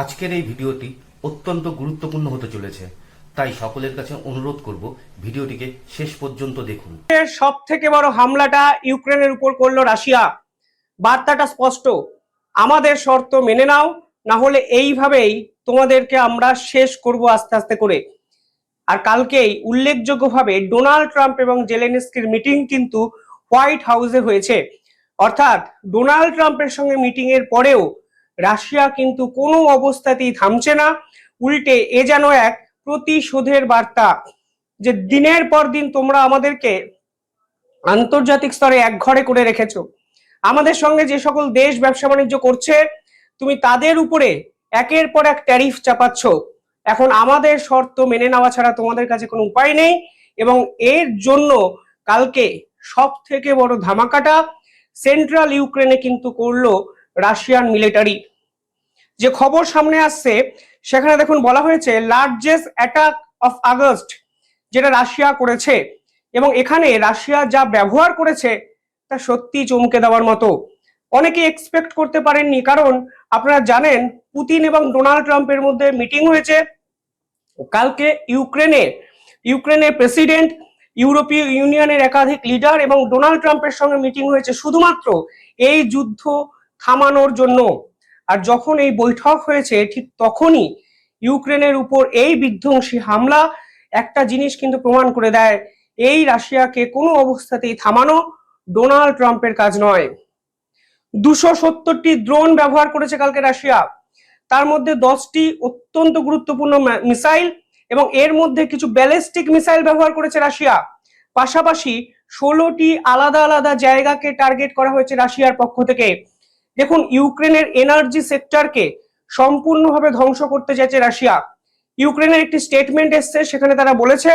আজকের এই ভিডিওটি অত্যন্ত গুরুত্বপূর্ণ হতে চলেছে, তাই সকলের কাছে অনুরোধ করব ভিডিওটিকে শেষ পর্যন্ত দেখুন। সব থেকে বড় হামলাটা ইউক্রেনের উপর করল রাশিয়া। বার্তাটা স্পষ্ট, আমাদের শর্ত মেনে নাও না হলে এইভাবেই তোমাদেরকে আমরা শেষ করব আস্তে আস্তে করে। আর কালকেই উল্লেখযোগ্যভাবে ডোনাল্ড ট্রাম্প এবং জেলেনস্কির মিটিং কিন্তু হোয়াইট হাউসে হয়েছে। অর্থাৎ ডোনাল্ড ট্রাম্পের সঙ্গে মিটিং এর পরেও রাশিয়া কিন্তু কোনো অবস্থাতেই থামছে না। উল্টে এ যেন এক প্রতিশোধের বার্তা। যে দিনের পর দিন তোমরা আমাদেরকে আন্তর্জাতিক স্তরে এক ঘরে করে রেখেছ। আমাদের সঙ্গে যে সকল দেশ ব্যবসা বাণিজ্য করছে, তুমি তাদের উপরে একের পর এক ট্যারিফ চাপাচ্ছ। এখন আমাদের শর্ত মেনে নেওয়া ছাড়া তোমাদের কাছে কোনো উপায় নেই এবং এর জন্য কালকে সব থেকে বড় ধামাকাটা সেন্ট্রাল ইউক্রেনে কিন্তু করল রাশিয়ান মিলিটারি। যে খবর সামনে আসছে, সেখানে দেখুন বলা হয়েছে লার্জেস্ট অ্যাটাক অফ আগস্ট যেটা রাশিয়া করেছে। এবং এখানে রাশিয়া যা ব্যবহার করেছে, তা সত্যি চমকে দেওয়ার মতো। অনেকে এক্সপেক্ট করতে পারেননি, কারণ আপনারা জানেন, পুতিন এবং ডোনাল্ড ট্রাম্পের মধ্যে মিটিং হয়েছে। কালকে ইউক্রেনে ইউক্রেনের প্রেসিডেন্ট, ইউরোপীয় ইউনিয়নের একাধিক লিডার এবং ডোনাল্ড ট্রাম্পের সঙ্গে মিটিং হয়েছে। শুধুমাত্র এই যুদ্ধ থামানোর জন্য। আর যখন এই বৈঠক হয়েছে, ঠিক তখনই ইউক্রেনের উপর এই বিধ্বংসী হামলা একটা জিনিস কিন্তু প্রমাণ করে দেয়, এই রাশিয়াকে কোনো অবস্থাতেই থামানো ডোনাল্ড ট্রাম্পের কাজ নয়। দুশো সত্তরটি ড্রোন ব্যবহার করেছে কালকে রাশিয়া। তার মধ্যে দশটি অত্যন্ত গুরুত্বপূর্ণ মিসাইল এবং এর মধ্যে কিছু ব্যালিস্টিক মিসাইল ব্যবহার করেছে রাশিয়া। পাশাপাশি ষোলোটি আলাদা আলাদা জায়গাকে টার্গেট করা হয়েছে রাশিয়ার পক্ষ থেকে। দেখুন, ইউক্রেনের এনার্জি সেক্টরকে সম্পূর্ণভাবে ধ্বংস করতে চাইছে রাশিয়া। ইউক্রেনের একটি স্টেটমেন্ট এসছে, সেখানে তারা বলেছে,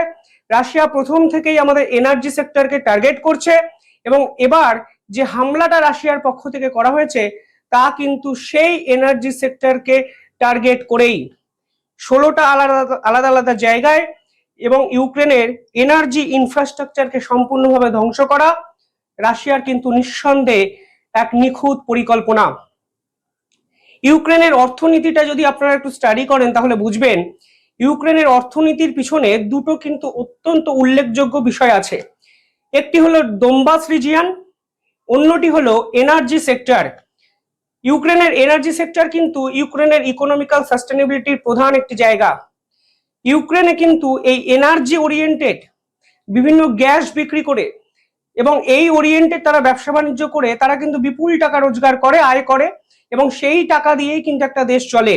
রাশিয়া প্রথম থেকেই আমাদের এনার্জি সেক্টরকে টার্গেট করছে এবং এবার যে হামলাটা রাশিয়ার পক্ষ থেকে করা হয়েছে, তা কিন্তু সেই এনার্জি সেক্টরকে টার্গেট করেই। ষোলোটা আলাদা আলাদা আলাদা জায়গায় এবং ইউক্রেনের এনার্জি ইনফ্রাস্ট্রাকচারকে সম্পূর্ণভাবে ধ্বংস করা, রাশিয়ার কিন্তু নিঃসন্দেহে এক নিখুঁত পরিকল্পনা। ইউক্রেনের অর্থনীতিটা যদি আপনারা একটু স্টাডি করেন তাহলে বুঝবেন, ইউক্রেনের অর্থনীতির পিছনে দুটো কিন্তু অত্যন্ত উল্লেখযোগ্য বিষয় আছে। একটি হলো দোম্বাস রিজিয়ান অন্যটি হলো এনার্জি সেক্টর ইউক্রেনের এনার্জি সেক্টর কিন্তু ইউক্রেনের ইকোনমিক্যাল সাস্টেনেবিলিটির প্রধান একটি জায়গা। ইউক্রেনে কিন্তু এই এনার্জি ওরিয়েন্টেড বিভিন্ন গ্যাস বিক্রি করে এবং এই ওরিয়েন্টেড তারা ব্যবসা বাণিজ্য করে, তারা কিন্তু বিপুল টাকা রোজগার করে, আয় করে এবং সেই টাকা দিয়েই কিন্তু একটা দেশ চলে।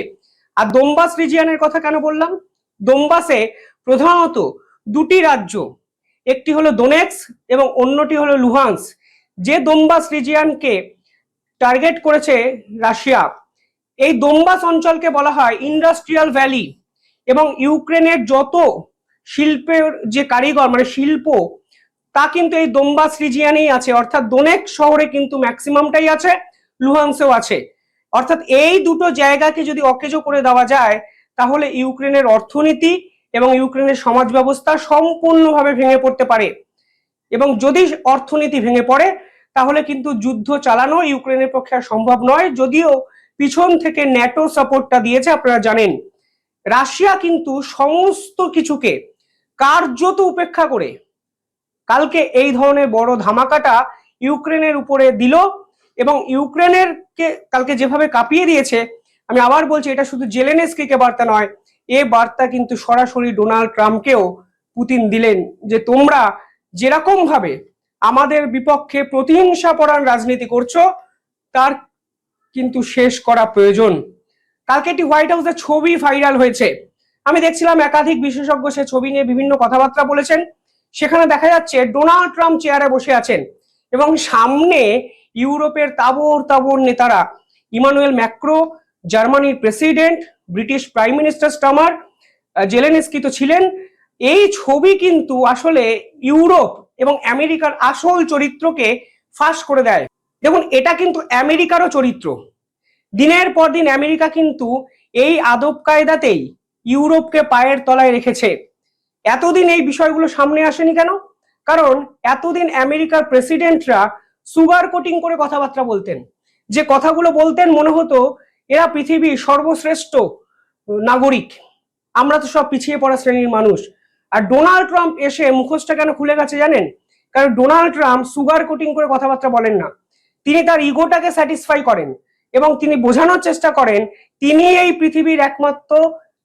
আর দোম্বাস রিজিয়ানের কথা কেন বললাম? দোম্বাসে প্রধানত দুটি রাজ্য, একটি হলো দোনেক্স এবং অন্যটি হলো লুহান্স যে দোম্বাস রিজিয়ানকে টার্গেট করেছে রাশিয়া। এই দোম্বাস অঞ্চলকে বলা হয় ইন্ডাস্ট্রিয়াল ভ্যালি এবং ইউক্রেনের যত শিল্পের যে কারিগর মানে শিল্প তা কিন্তু এই দোম্বাস রিজিয়ানেই আছে। অর্থাৎ দোনেক শহরে কিন্তু ম্যাক্সিমামটাই আছে, লুহাংসেও আছে। অর্থাৎ এই দুটো জায়গাকে যদি অকেজো করে দেওয়া যায়, তাহলে ইউক্রেনের অর্থনীতি এবং ইউক্রেনের সমাজ ব্যবস্থা সম্পূর্ণভাবে ভেঙে পড়তে পারে। এবং যদি অর্থনীতি ভেঙে পড়ে, তাহলে কিন্তু যুদ্ধ চালানো ইউক্রেনের পক্ষে সম্ভব নয়। যদিও পিছন থেকে ন্যাটো সাপোর্টটা দিয়েছে, আপনারা জানেন। রাশিয়া কিন্তু সমস্ত কিছুকে কার্যত উপেক্ষা করে কালকে এই ধরনের বড় ধামাকাটা ইউক্রেনের উপরে দিল এবং ইউক্রেনের কে কালকে যেভাবে কাঁপিয়ে দিয়েছে, আমি আবার বলছি, এটা শুধু জেলেনেস্কিকে বার্তা নয়, এ বার্তা কিন্তু সরাসরি ডোনাল্ড ট্রাম্পকেও পুতিন দিলেন যে তোমরা যেরকম ভাবে আমাদের বিপক্ষে প্রতিহিংসা পরায়ণ রাজনীতি করছ, তার কিন্তু শেষ করা প্রয়োজন। কালকে একটি হোয়াইট হাউসের ছবি ভাইরাল হয়েছে। আমি দেখছিলাম একাধিক বিশেষজ্ঞ সে ছবি নিয়ে বিভিন্ন কথাবার্তা বলেছেন। সেখানে দেখা যাচ্ছে ডোনাল্ড ট্রাম্প চেয়ারে বসে আছেন এবং সামনে ইউরোপের তাবর তাবর নেতারা, ইমানুয়েল ম্যাক্রো, জার্মানির president, British prime minister Starmer Zelensky তো ছিলেন। এই ছবি কিন্তু আসলে ইউরোপ এবং আমেরিকার আসল চরিত্রকে ফাঁস করে দেয়। দেখুন, এটা কিন্তু আমেরিকারও চরিত্র। দিনের পর দিন আমেরিকা কিন্তু এই আদব কায়দাতেই ইউরোপকে পায়ের তলায় রেখেছে। এতদিন এই বিষয়গুলো সামনে আসেনি কেন? কারণ এতদিন আমেরিকার প্রেসিডেন্টরা সুগার কোটিং করে কথাবার্তা বলতেন। যে কথাগুলো বলতেন মনে হতো এরা পৃথিবীর সর্বশ্রেষ্ঠ নাগরিক। আমরা তো সব পিছিয়ে পড়া শ্রেণির মানুষ। আর ডোনাল্ড ট্রাম্প এসে মুখোশটা কেন খুলে গেছে জানেন? কারণ ডোনাল্ড ট্রাম্প সুগার কোটিং করে কথাবার্তা বলেন না। তিনি তার ইগোটাকে স্যাটিসফাই করেন এবং তিনি বোঝানোর চেষ্টা করেন তিনি এই পৃথিবীর একমাত্র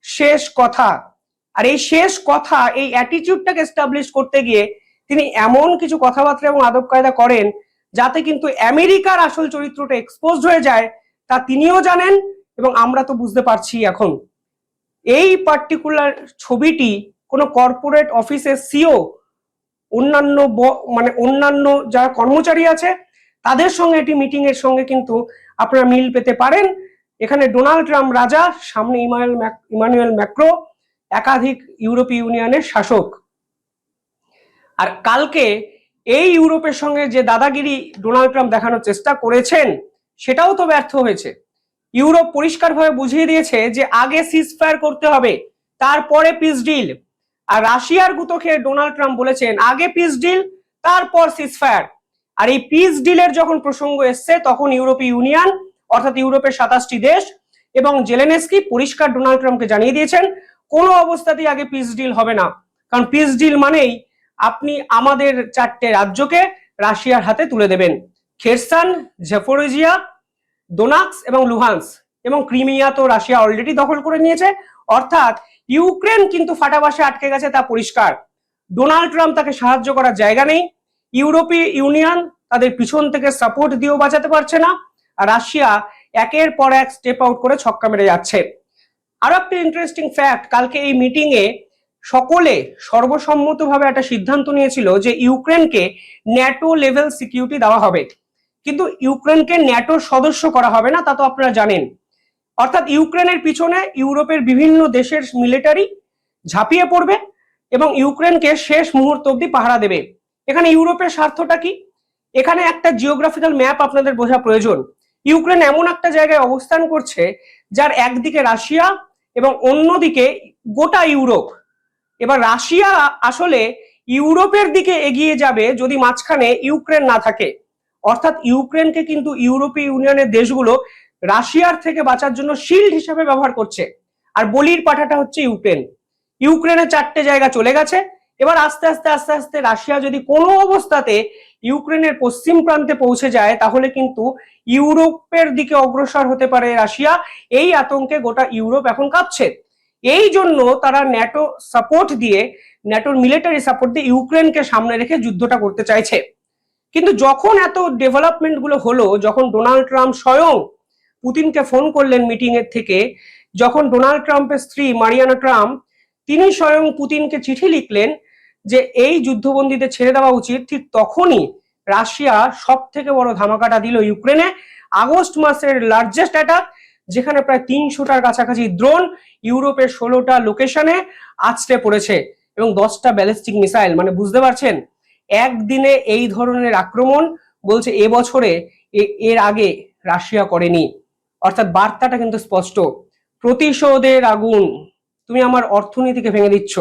শেষ কথা। আর এই শেষ কথা, এই অ্যাটিটিউডটাকে এস্টাবলিশ করতে গিয়ে তিনি এমন কিছু কথাবার্তা এবং আদব কায়দা করেন যাতে কিন্তু আমেরিকার আসল চরিত্রটা এক্সপোজ হয়ে যায়, তা তিনিও জানেন এবং আমরা তো বুঝতে পারছি এখন। এই পার্টিকুলার ছবিটি কোনো কর্পোরেট অফিসের সিও অন্যান্য মানে অন্যান্য যারা কর্মচারী আছে, তাদের সঙ্গে এটি মিটিং এর সঙ্গে কিন্তু আপনারা মিল পেতে পারেন। এখানে ডোনাল্ড ট্রাম্প রাজা, সামনে ইমানুয়েল ইমানুয়েল ম্যাক্রো একাধিক ইউরোপীয় ইউনিয়নের শাসক। আর কালকে এই ইউরোপের সঙ্গে যে দাদাগিরি ডোনাল্ড ট্রাম্প দেখানোর চেষ্টা করেছেন, সেটাও তো ব্যর্থ হয়েছে। ইউরোপ পরিষ্কারভাবে বুঝিয়ে দিয়েছে যে আগে সিজফায়ার করতে হবে, তারপরে পিস ডিল আর রাশিয়ার গুতো খেয়ে ডোনাল্ড ট্রাম্প বলেছেন, আগে পিস ডিল তারপর সিজফায়ার আর এই পিস ডিলের যখন প্রসঙ্গ এসছে, তখন ইউরোপীয় ইউনিয়ন, অর্থাৎ ইউরোপের সাতাশটি দেশ এবং জেলেনেস্কি পরিষ্কার ডোনাল্ড ট্রাম্পকে জানিয়ে দিয়েছেন কোনো অবস্থাতেই আগে পিস ডিল হবে না। কারণ পিস ডিল মানেই আপনি আমাদের চারটে রাজ্যকে রাশিয়ার হাতে তুলে দেবেন। খেরসান, জেফোরেজিয়া দোনাক্স এবং লুহান্স এবং ক্রিমিয়া তো রাশিয়া অলরেডি দখল করে নিয়েছে। অর্থাৎ ইউক্রেন কিন্তু ফাটাবাসে আটকে গেছে, তা পরিষ্কার। ডোনাল্ড ট্রাম্প তাকে সাহায্য করার জায়গা নেই। ইউরোপীয় ইউনিয়ন তাদের পিছন থেকে সাপোর্ট দিয়েও বাঁচাতে পারছে না। আর রাশিয়া একের পর এক স্টেপ আউট করে ছক্কা মেরে যাচ্ছে। আরও একটা ইন্টারেস্টিং ফ্যাক্ট কালকে এই মিটিং এ সকলে সর্বসম্মতভাবে একটা সিদ্ধান্ত নিয়েছিল যে ইউক্রেনকে ন্যাটো লেভেল সিকিউরিটি দেওয়া হবে। কিন্তু ইউক্রেনকে ন্যাটোর সদস্য করা হবে না, তা তো আপনারা জানেন। অর্থাৎ ইউক্রেনের পিছনে ইউরোপের বিভিন্ন দেশের মিলিটারি ঝাঁপিয়ে পড়বে এবং ইউক্রেনকে শেষ মুহূর্ত অব্দি পাহারা দেবে। এখানে ইউরোপের স্বার্থটা কি? এখানে একটা জিওগ্রাফিক্যাল ম্যাপ আপনাদের বোঝা প্রয়োজন। ইউক্রেন এমন একটা জায়গায় অবস্থান করছে, যার একদিকে রাশিয়া এবং অন্যদিকে গোটা ইউরোপ। এবার রাশিয়া আসলে ইউরোপের দিকে এগিয়ে যাবে যদি মাঝখানে ইউক্রেন না থাকে। অর্থাৎ ইউক্রেনকে কিন্তু ইউরোপীয় ইউনিয়নের দেশগুলো রাশিয়ার থেকে বাঁচার জন্য শিল্ড হিসেবে ব্যবহার করছে। আর বলির পাঠাটা হচ্ছে ইউক্রেন। ইউক্রেনের চারটে জায়গা চলে গেছে এবার আস্তে আস্তে আস্তে আস্তে রাশিয়া যদি কোনো অবস্থাতে ইউক্রেনের পশ্চিম প্রান্তে পৌঁছে যায়, তাহলে কিন্তু ইউরোপের দিকে অগ্রসর হতে পারে রাশিয়া। এই আতঙ্কে গোটা ইউরোপ এখন কাঁপছে। এই জন্য তারা ন্যাটো সাপোর্ট দিয়ে, ন্যাটোর মিলিটারি সাপোর্ট দিয়ে ইউক্রেনকে সামনে রেখে যুদ্ধটা করতে চাইছে। কিন্তু যখন এত ডেভেলপমেন্টগুলো হলো, যখন ডোনাল্ড ট্রাম্প স্বয়ং পুতিনকে ফোন করলেন মিটিং এর থেকে, যখন ডোনাল্ড ট্রাম্পের স্ত্রী মারিয়ানা ট্রাম্প, তিনি স্বয়ং পুতিনকে চিঠি লিখলেন যে এই যুদ্ধবন্দীদের ছেড়ে দেওয়া উচিত, ঠিক তখনই রাশিয়া সব থেকে বড় ধামাকাটা দিল ইউক্রেনে। আগস্ট মাসের লার্জেস্ট অ্যাটাক যেখানে প্রায় তিনশোটার কাছাকাছি ড্রোন ইউরোপের ষোলোটা লোকেশনে আছড়ে পড়েছে এবং দশটা ব্যালিস্টিক মিসাইল মানে বুঝতে পারছেন? একদিনে এই ধরনের আক্রমণ বলছে এবছরে এর আগে রাশিয়া করেনি। অর্থাৎ বার্তাটা কিন্তু স্পষ্ট। প্রতিশোধের আগুন, তুমি আমার অর্থনীতিকে ভেঙে দিচ্ছ।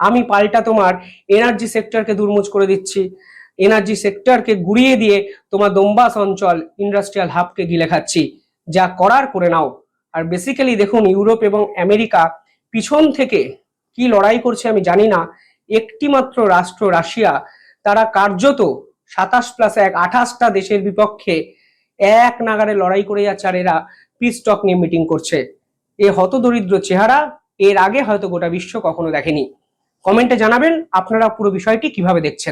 আমি পাল্টা তোমার এনার্জি সেক্টরকে দুর্মুজ করে দিচ্ছি। এনার্জি সেক্টরকে গুড়িয়ে দিয়ে তোমার দোম্বাস অঞ্চল ইন্ডাস্ট্রিয়াল হাবকে গিলে খাচ্ছি। যা করার করে নাও। আর বেসিক্যালি দেখুন, ইউরোপ এবং আমেরিকা পিছন থেকে কি লড়াই করছে আমি জানি না। একটি মাত্র রাষ্ট্র রাশিয়া, তারা কার্যত সাতাশ প্লাস এক, আঠাশটা দেশের বিপক্ষে এক নাগারে লড়াই করে যাচ্ছে আর এরা পিস টক নিয়ে মিটিং করছে। এ হতদরিদ্র চেহারা, এর আগে হয়তো গোটা বিশ্ব কখনো দেখেনি। কমেন্টে জানাবেন আপনারা পুরো বিষয়টি কীভাবে দেখছেন।